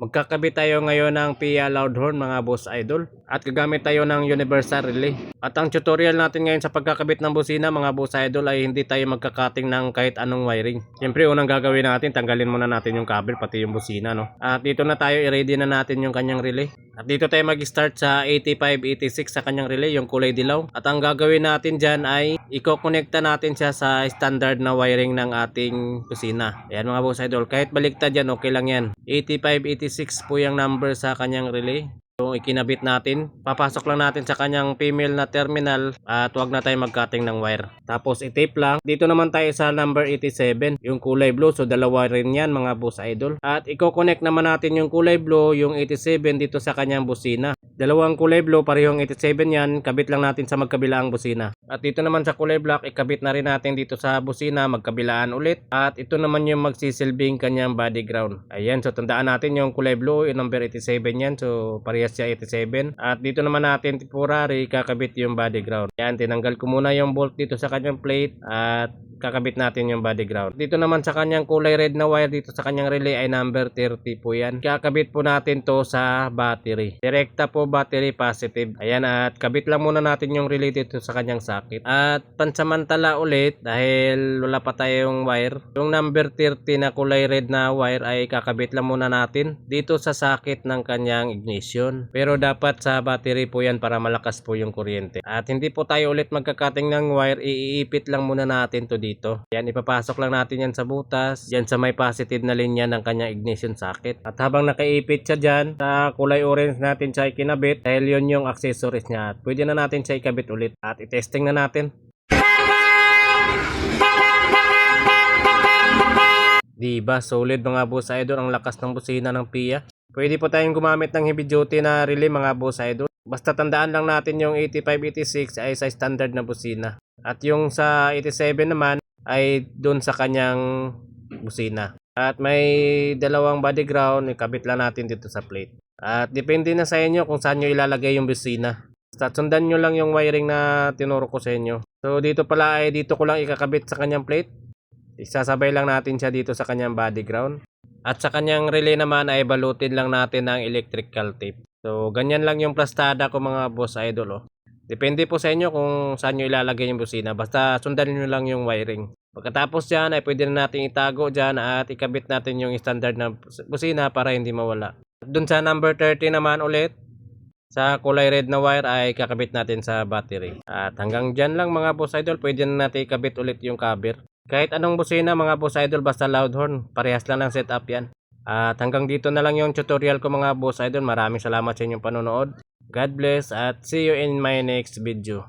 Magkakabit tayo ngayon ng PIA loud horn mga boss idol at gagamit tayo ng universal relay. At ang tutorial natin ngayon sa pagkakabit ng busina mga boss idol ay hindi tayo magkakating ng kahit anong wiring. Siyempre unang gagawin natin tanggalin muna natin yung cable pati yung busina no. At dito na tayo i-ready na natin yung kanyang relay. At dito tayo mag-start sa 8586 sa kanyang relay yung kulay dilaw. At ang gagawin natin dyan ay i-connecta natin siya sa standard na wiring ng ating busina. Ayan mga boss idol kahit baliktad yan okay lang yan. 8586 po yung number sa kanyang relay. Yung ikinabit natin, papasok lang natin sa kanyang female na terminal at wag na tayo mag-cutting ng wire. Tapos i-tape lang. Dito naman tayo sa number 87, yung kulay blue. So dalawa rin yan mga boss idol. At i-connect naman natin yung kulay blue, yung 87 dito sa kanyang busina. Dalawang kulay blue, parehong 87 yan. Kabit lang natin sa magkabilaang busina. At dito naman sa kulay black, ikabit na rin natin dito sa busina, magkabilaan ulit. At ito naman yung magsisilbing kanyang body ground. Ayan, so tandaan natin yung kulay blue, yung number 87 yan. So parehas siya 87. At dito naman natin temporary, kakabit yung body ground. Ayan, tinanggal ko muna yung bolt dito sa kanyang plate at kakabit natin yung body ground. Dito naman sa kanyang kulay red na wire dito sa kanyang relay ay number 30 po yan. Kakabit po natin to sa battery. Direkta po battery positive. Ayan at kabit lang muna natin yung relay dito sa kanyang socket. At pansamantala ulit dahil wala pa tayong wire. Yung number 30 na kulay red na wire ay kakabit lang muna natin dito sa socket ng kanyang ignition. Pero dapat sa battery po yan para malakas po yung kuryente. At hindi po tayo ulit magkakating ng wire. Iipit lang muna natin to dito. Yan, ipapasok lang natin yan sa butas. Yan sa may positive na linya ng kanyang ignition socket. At habang nakaipit siya dyan, sa kulay orange natin siya ikinabit dahil yun yung accessories niya. Pwede na natin siya ikabit ulit. At itesting na natin. Diba, solid mga boss idol ang lakas ng busina ng Pia. Pwede po tayong gumamit ng heavy duty na relay mga boss idol. Basta tandaan lang natin yung 8586 ay sa standard na busina. At yung sa 87 naman ay doon sa kanyang busina. At may dalawang body ground, ikabit lang natin dito sa plate. At depende na sa inyo kung saan nyo ilalagay yung busina. Basta sundan nyo lang yung wiring na tinuro ko sa inyo. So dito pala ay dito ko lang ikakabit sa kanyang plate. Isasabay lang natin siya dito sa kanyang body ground. At sa kanyang relay naman ay balutin lang natin ng electrical tape. So ganyan lang yung plastada ko mga boss idol oh. Depende po sa inyo kung saan nyo ilalagay yung busina. Basta sundan nyo lang yung wiring. Pagkatapos dyan ay pwede na natin itago dyan at ikabit natin yung standard na busina para hindi mawala. Doon sa number 30 naman ulit, sa kulay red na wire ay kakabit natin sa battery. At hanggang dyan lang mga boss idol, pwede na natin ikabit ulit yung cover. Kahit anong busina mga boss idol, basta loud horn, parehas lang ng setup yan. At hanggang dito na lang yung tutorial ko mga boss idol. Maraming salamat sa inyong panonood. God bless at see you in my next video.